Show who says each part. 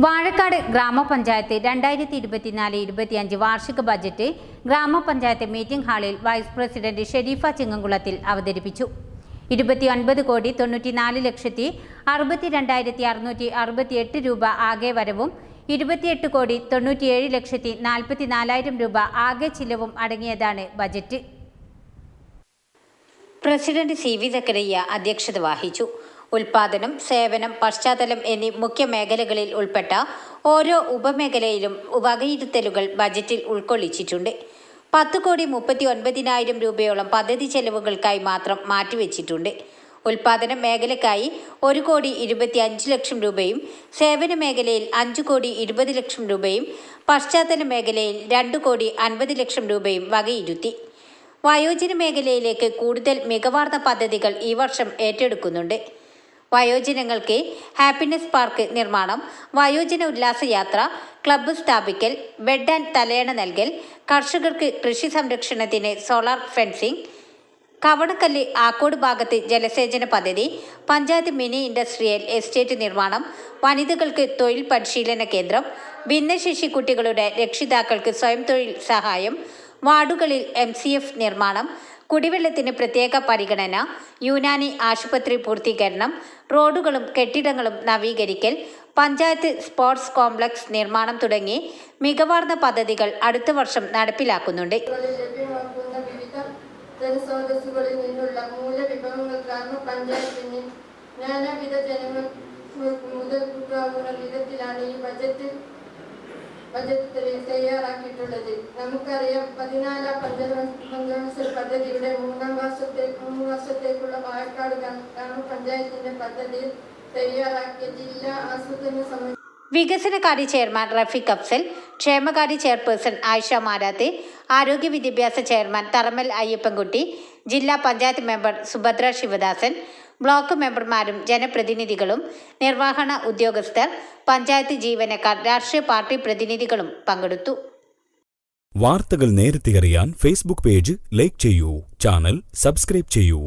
Speaker 1: വാഴക്കാട് ഗ്രാമപഞ്ചായത്ത് രണ്ടായിരത്തി ഇരുപത്തിനാല് ഇരുപത്തിയഞ്ച് വാർഷിക ബജറ്റ് ഗ്രാമപഞ്ചായത്ത് മീറ്റിംഗ് ഹാളിൽ വൈസ് പ്രസിഡന്റ് ഷെരീഫ ചിങ്ങംകുളത്തിൽ അവതരിപ്പിച്ചു. ഇരുപത്തിയൊൻപത് കോടി തൊണ്ണൂറ്റിനാല് ലക്ഷത്തി അറുപത്തി രണ്ടായിരത്തി അറുന്നൂറ്റി അറുപത്തിയെട്ട് രൂപ ആകെ വരവും ഇരുപത്തിയെട്ട് കോടി തൊണ്ണൂറ്റിയേഴ് ലക്ഷത്തി നാൽപ്പത്തി നാലായിരം രൂപ ആകെ ചിലവും അടങ്ങിയതാണ് budget. President C V Zakariya അധ്യക്ഷത വഹിച്ചു. ഉൽപാദനം സേവനം പശ്ചാത്തലം എന്നീ മുഖ്യ മേഖലകളിൽ ഉൾപ്പെട്ട ഓരോ ഉപമേഖലയിലും വകയിരുത്തലുകൾ ബജറ്റിൽ ഉൾക്കൊള്ളിച്ചിട്ടുണ്ട്. പത്ത് കോടി മുപ്പത്തി ഒൻപതിനായിരം രൂപയോളം പദ്ധതി ചെലവുകൾക്കായി മാത്രം മാറ്റിവെച്ചിട്ടുണ്ട്. ഉൽപാദന മേഖലയ്ക്കായി ഒരു കോടി ഇരുപത്തി അഞ്ച് ലക്ഷം രൂപയും സേവന മേഖലയിൽ അഞ്ച് കോടി ഇരുപത് ലക്ഷം രൂപയും പശ്ചാത്തല മേഖലയിൽ രണ്ട് കോടി അൻപത് ലക്ഷം രൂപയും വകയിരുത്തി. വയോജന മേഖലയിലേക്ക് കൂടുതൽ മികവാർന്ന പദ്ധതികൾ ഈ വർഷം ഏറ്റെടുക്കുന്നുണ്ട്. വയോജനങ്ങൾക്ക് ഹാപ്പിനെസ് പാർക്ക് നിർമ്മാണം വയോജന ഉല്ലാസയാത്ര ക്ലബ്ബ് സ്ഥാപിക്കൽ ബെഡ് ആൻഡ് തലയണ നൽകൽ കർഷകർക്ക് കൃഷി സംരക്ഷണത്തിന് സോളാർ ഫെൻസിംഗ് കവടക്കല്ല് ആക്കോട് ഭാഗത്ത് ജലസേചന പദ്ധതി പഞ്ചായത്ത് മിനി ഇൻഡസ്ട്രിയൽ എസ്റ്റേറ്റ് നിർമ്മാണം വനിതകൾക്ക് തൊഴിൽ പരിശീലന കേന്ദ്രം ഭിന്നശേഷി കുട്ടികളുടെ രക്ഷിതാക്കൾക്ക് സ്വയം തൊഴിൽ സഹായം വാർഡുകളിൽ എം നിർമ്മാണം കുടിവെള്ളത്തിന് പ്രത്യേക പരിഗണന യുനാനി ആശുപത്രി പൂർത്തീകരണം റോഡുകളും കെട്ടിടങ്ങളും നവീകരിക്കൽ പഞ്ചായത്ത് സ്പോർട്സ് കോംപ്ലക്സ് നിർമ്മാണം തുടങ്ങി മികവാർന്ന പദ്ധതികൾ അടുത്ത വർഷം നടപ്പിലാക്കുന്നുണ്ട്.
Speaker 2: ജനസ്രോതസ്സുകളിൽ കാരണം പഞ്ചായത്തിന് ജനങ്ങൾ ഈ ബജറ്റ് ബജറ്റ് തയ്യാറാക്കിയിട്ടുള്ളത്. നമുക്കറിയാം പതിനാലാം പഞ്ചവ പഞ്ചവത്സര പദ്ധതിയുടെ മൂന്നാം വർഷത്തെ മൂന്ന് വർഷത്തേക്കുള്ള പാലക്കാട് ഗ്രാമപഞ്ചായത്തിന്റെ പദ്ധതി തയ്യാറാക്കിയ ജില്ലാ ആസൂത്രണ സമിതി
Speaker 1: വികസനകാര്യ ചെയർമാൻ റഫീഖ് അഫ്സൽ ക്ഷേമകാര്യ ചെയർപേഴ്സൺ ആയിഷ മാരാത്തെ ആരോഗ്യ വിദ്യാഭ്യാസ ചെയർമാൻ തറമൽ അയ്യപ്പൻകുട്ടി ജില്ലാ പഞ്ചായത്ത് മെമ്പർ സുഭദ്ര ശിവദാസൻ ബ്ലോക്ക് മെമ്പർമാരും ജനപ്രതിനിധികളും നിർവഹണ ഉദ്യോഗസ്ഥർ പഞ്ചായത്ത് ജീവനക്കാർ രാഷ്ട്രീയ പാർട്ടി പ്രതിനിധികളും പങ്കെടുത്തു.
Speaker 3: വാർത്തകൾ നേരത്തെ അറിയാൻ ഫേസ്ബുക്ക് പേജ് ലൈക്ക് ചെയ്യൂ ചാനൽ സബ്സ്ക്രൈബ് ചെയ്യൂ.